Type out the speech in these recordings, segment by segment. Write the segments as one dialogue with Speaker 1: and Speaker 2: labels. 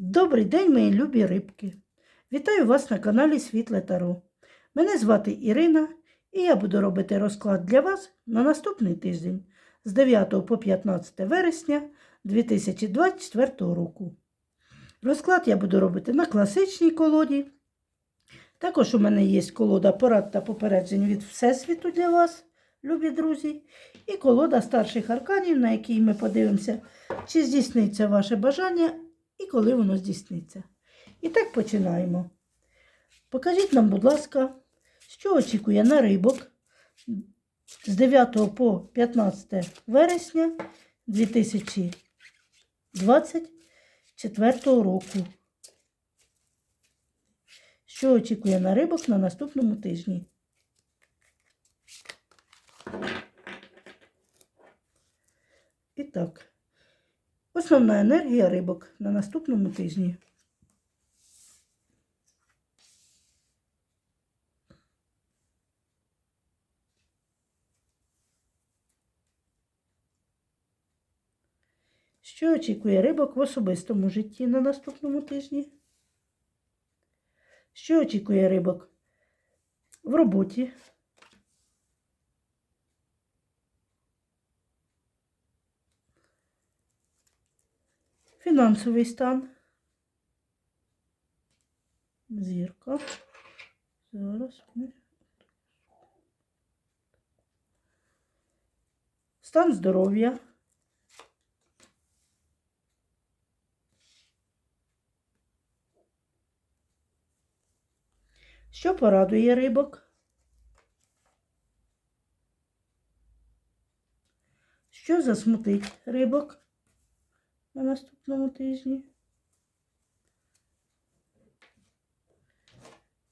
Speaker 1: Добрий день, мої любі рибки! Вітаю вас на каналі Світле Таро. Мене звати Ірина, і я буду робити розклад для вас на наступний тиждень з 9 по 15 вересня 2024 року. Розклад я буду робити на класичній колоді. Також у мене є колода порад та попереджень від Всесвіту для вас, любі друзі, і колода старших арканів, на якій ми подивимося, чи здійсниться ваше бажання і коли воно здійсниться. І так починаємо. Покажіть нам, будь ласка, що очікує на рибок з 9 по 15 вересня 2024 року. Що очікує на рибок на наступному тижні? І так. Основна енергія рибок на наступному тижні. Що очікує рибок в особистому житті на наступному тижні? Що очікує рибок в роботі? Фінансовий стан. Зірка. Зараз. Стан здоров'я. Що порадує рибок? Що засмутить рибок? На наступному тижні.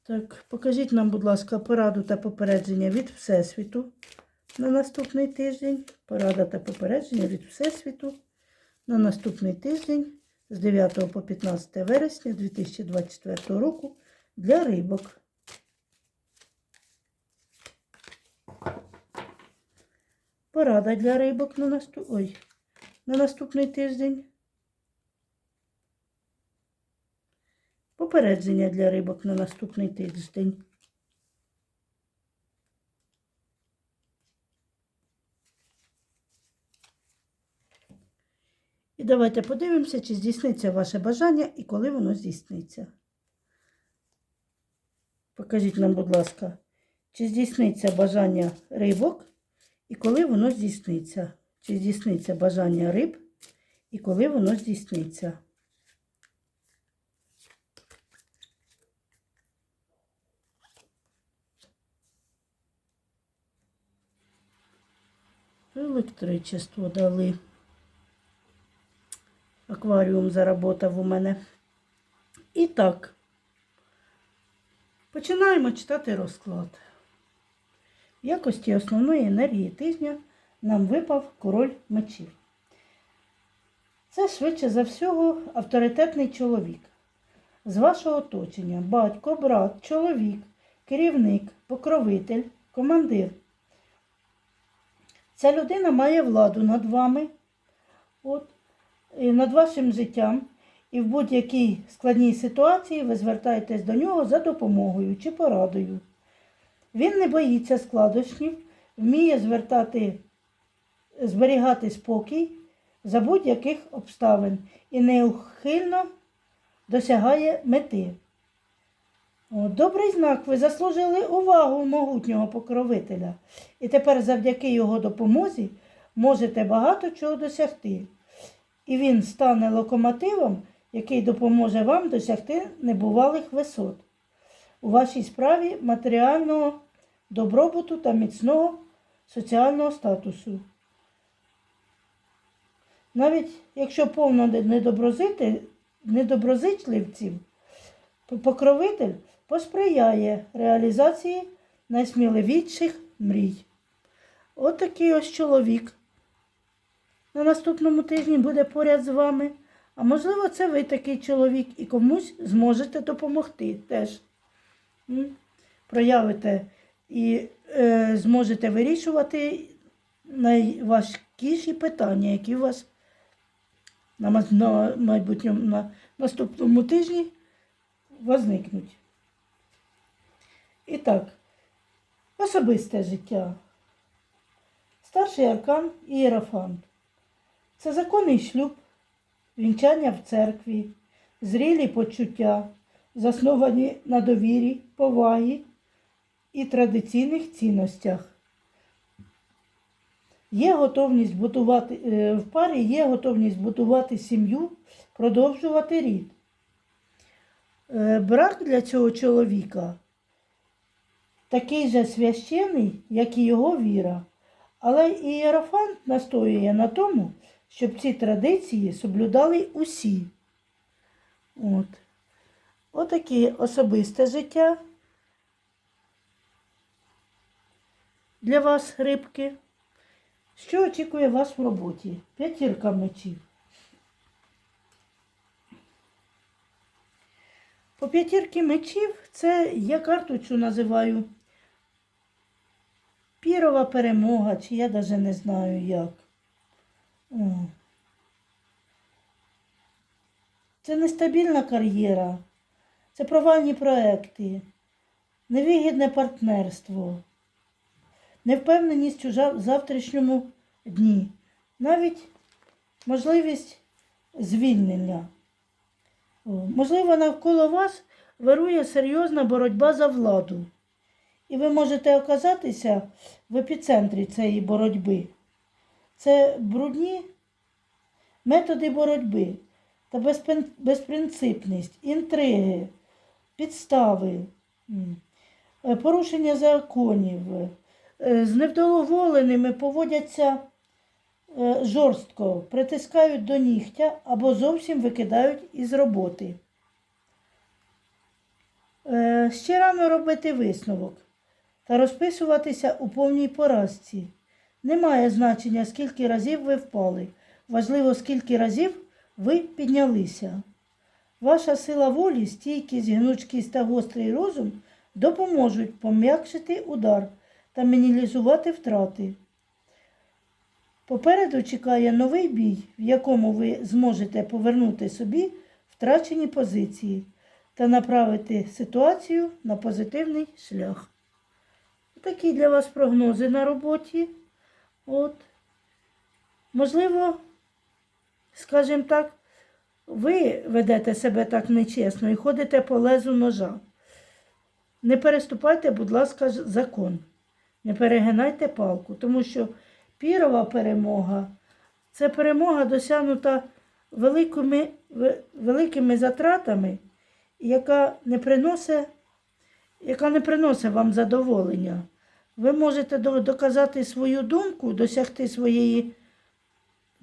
Speaker 1: Так, покажіть нам, будь ласка, пораду та попередження від Всесвіту на наступний тиждень. Порада та попередження від Всесвіту на наступний тиждень з 9 по 15 вересня 2024 року для рибок. Порада для рибок на наступ... Ой, на наступний тиждень. Попередження для рибок на наступний тиждень. І давайте подивимося, чи здійсниться ваше бажання і коли воно здійсниться. Покажіть нам, будь ласка, чи здійсниться бажання рибок і коли воно здійсниться. Чи здійсниться бажання риб і коли воно здійсниться. Електричество дали. Акваріум заработав у мене. І так, починаємо читати розклад. В якості основної енергії тижня нам випав король мечів. Це швидше за всього авторитетний чоловік. З вашого оточення батько, брат, чоловік, керівник, покровитель, командир. Ця людина має владу над вами, от, і над вашим життям, і в будь-якій складній ситуації ви звертаєтесь до нього за допомогою чи порадою. Він не боїться складощів, вміє звертати, зберігати спокій за будь-яких обставин і неухильно досягає мети. Добрий знак, ви заслужили увагу могутнього покровителя. І тепер завдяки його допомозі можете багато чого досягти. І він стане локомотивом, який допоможе вам досягти небувалих висот у вашій справі матеріального добробуту та міцного соціального статусу. Навіть якщо повно недоброзичливців, покровитель посприяє реалізації найсміливіших мрій. От ось чоловік на наступному тижні буде поряд з вами. А можливо, це ви такий чоловік і комусь зможете допомогти теж. Проявите і е, зможете вирішувати найважкіші питання, які у вас на майбутньому на наступному тижні возникнуть. І так, особисте життя. Старший аркан Ієрофант. Це законний шлюб, вінчання в церкві, зрілі почуття, засновані на довірі, повагі і традиційних цінностях. Є готовність будувати е, в парі є готовність будувати сім'ю, продовжувати рід. Е, Брак для цього чоловіка такий же священий, як і його віра. Але Ієрофант настоює на тому, щоб ці традиції соблюдали усі. От. Отаке особисте життя для вас, рибки. Що очікує вас в роботі? П'ятірка мечів. По п'ятірки мечів це я карту називаю Пірова перемога, чи я навіть не знаю як. Це нестабільна кар'єра, це провальні проекти, невигідне партнерство, невпевненість у завтрашньому дні, навіть можливість звільнення. Можливо, навколо вас вирує серйозна боротьба за владу. І ви можете оказатися в епіцентрі цієї боротьби. Це брудні методи боротьби та безпринципність, інтриги, підстави, е, порушення законів. Е, З невдоволеними поводяться е, жорстко, притискають до нігтя або зовсім викидають із роботи. Ще рано робити висновок та розписуватися у повній поразці. Немає значення, скільки разів ви впали. Важливо, скільки разів ви піднялися. Ваша сила волі, стійкість, гнучкість та гострий розум допоможуть пом'якшити удар та мінімізувати втрати. Попереду чекає новий бій, в якому ви зможете повернути собі втрачені позиції та направити ситуацію на позитивний шлях. Такі для вас прогнози на роботі. От. Можливо, скажімо так, ви ведете себе так нечесно і ходите по лезу ножа. Не переступайте, будь ласка, закон. Не перегинайте палку, тому що пірова перемога це перемога досягнута великими, великими затратами, яка не приносить, яка не приносить вам задоволення. Ви можете доказати свою думку, досягти своєї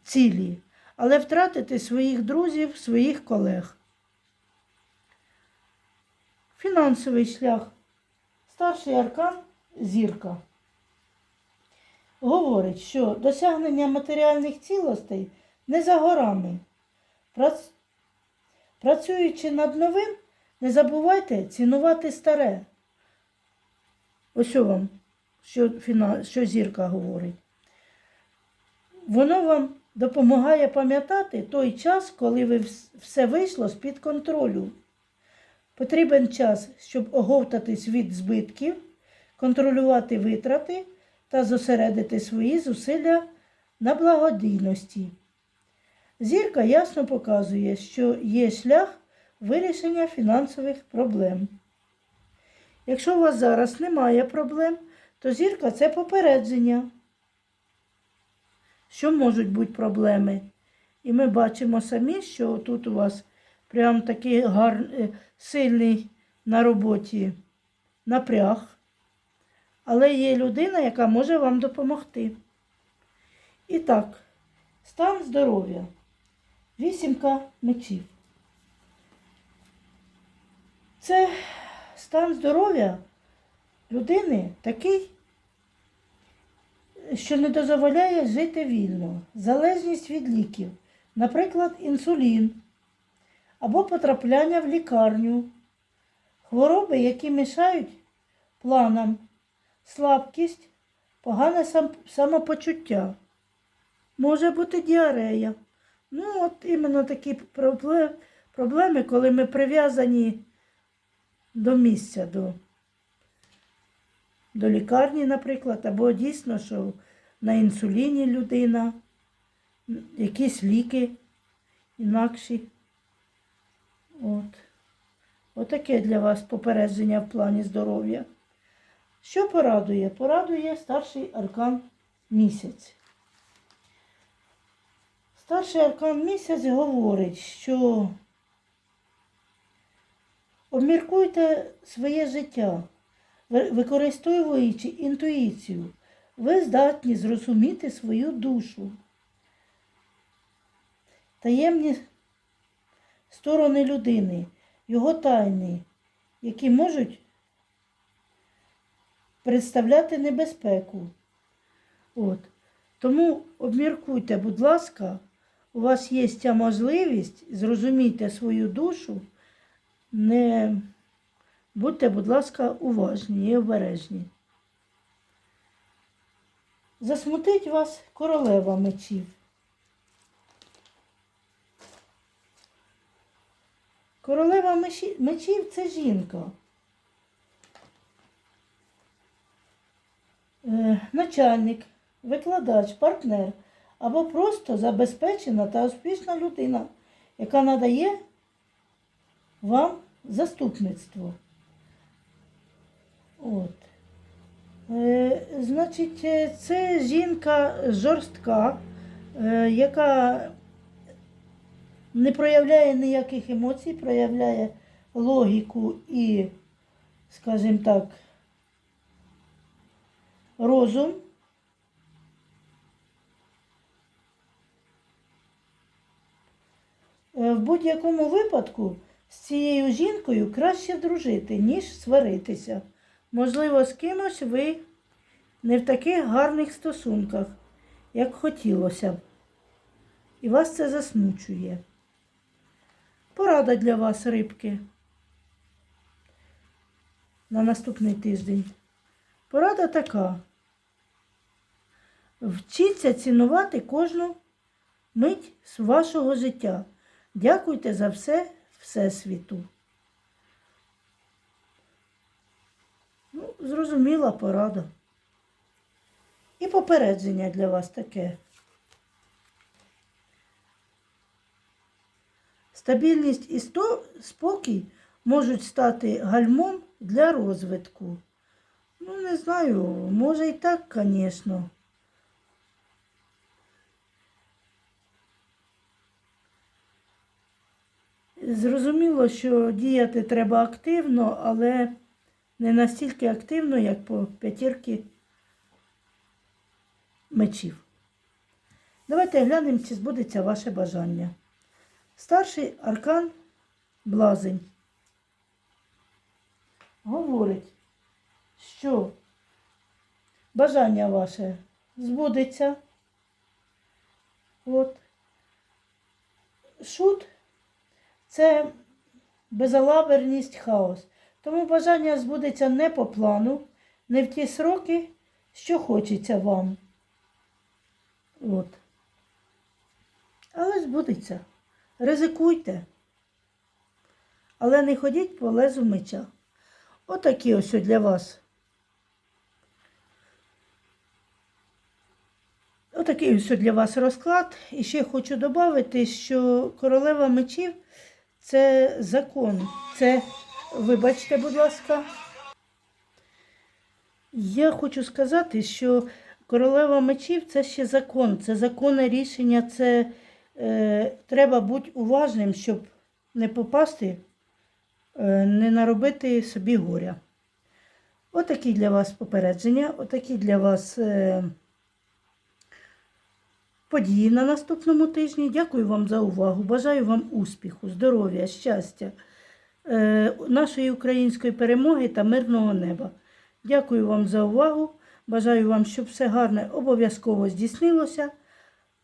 Speaker 1: цілі, але втратити своїх друзів, своїх колег. Фінансовий шлях. Старший аркан зірка. Говорить, що досягнення матеріальних цілостей не за горами. Працюючи над новим, не забувайте цінувати старе. Ось вам, що, що зірка говорить. Воно вам допомагає пам'ятати той час, коли ви все вийшло з-під контролю. Потрібен час, щоб оговтатись від збитків, контролювати витрати та зосередити свої зусилля на благодійності. Зірка ясно показує, що є шлях вирішення фінансових проблем. Якщо у вас зараз немає проблем, то зірка це попередження, що можуть бути проблеми. І ми бачимо самі, що тут у вас прям такий гарний, сильний на роботі напряг. Але є людина, яка може вам допомогти. І так, стан здоров'я. Вісімка мечів. Це стан здоров'я людини такий, що не дозволяє жити вільно. Залежність від ліків, наприклад, інсулін або потрапляння в лікарню, хвороби, які мішають планам, слабкість, погане самопочуття. Може бути діарея. Ну, от іменно такі проблеми, коли ми прив'язані до місця, до, до лікарні, наприклад, або дійсно, що на інсуліні людина, якісь ліки інакші. От. Отаке для вас попередження в плані здоров'я. Що порадує? Порадує старший аркан місяць. Старший аркан місяць говорить, що обміркуйте своє життя, використовуючи інтуїцію. Ви здатні зрозуміти свою душу. Таємні сторони людини, його тайни, які можуть представляти небезпеку. От. Тому обміркуйте, будь ласка, у вас є ця можливість, зрозумійте свою душу, не будьте, будь ласка, уважні і обережні. Засмутить вас королева мечів. Королева мечів це жінка. Е, начальник, викладач, партнер або просто забезпечена та успішна людина, яка надає вам заступництво. От. Е, значить, е, це жінка жорстка, е, яка не проявляє ніяких емоцій, проявляє логіку і, скажімо так, розум. В будь-якому випадку з цією жінкою краще дружити, ніж сваритися. Можливо, з кимось ви не в таких гарних стосунках, як хотілося б. І вас це засмучує. Порада для вас, рибки. На наступний тиждень. Порада така. Вчіться цінувати кожну мить з вашого життя. Дякуйте за все Всесвіту. Ну, зрозуміла порада. І попередження для вас таке. Стабільність і спокій можуть стати гальмом для розвитку. Ну, не знаю, може і так, звісно. Зрозуміло, що діяти треба активно, але не настільки активно, як по п'ятірки мечів. Давайте глянемо, чи збудеться ваше бажання. Старший аркан блазень говорить, що бажання ваше збудеться. От. Шут це безалаберність, хаос. Тому бажання збудеться не по плану, не в ті сроки, що хочеться вам. От. Але збудеться. Ризикуйте. Але не ходіть по лезу меча. Отакі ось для вас. Отакий ось для вас розклад. І ще хочу додати, що королева мечів це закон. Це, вибачте, будь ласка. Я хочу сказати, що королева мечів це ще закон, це законне рішення, це е, треба бути уважним, щоб не попасти, е, не наробити собі горя. Отакі для вас попередження, отакі для вас е, події на наступному тижні. Дякую вам за увагу. Бажаю вам успіху, здоров'я, щастя, нашої української перемоги та мирного неба. Дякую вам за увагу. Бажаю вам, щоб все гарне обов'язково здійснилося,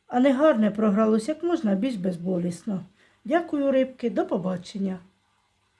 Speaker 1: а не гарне програлося як можна більш безболісно. Дякую, рибки, до побачення.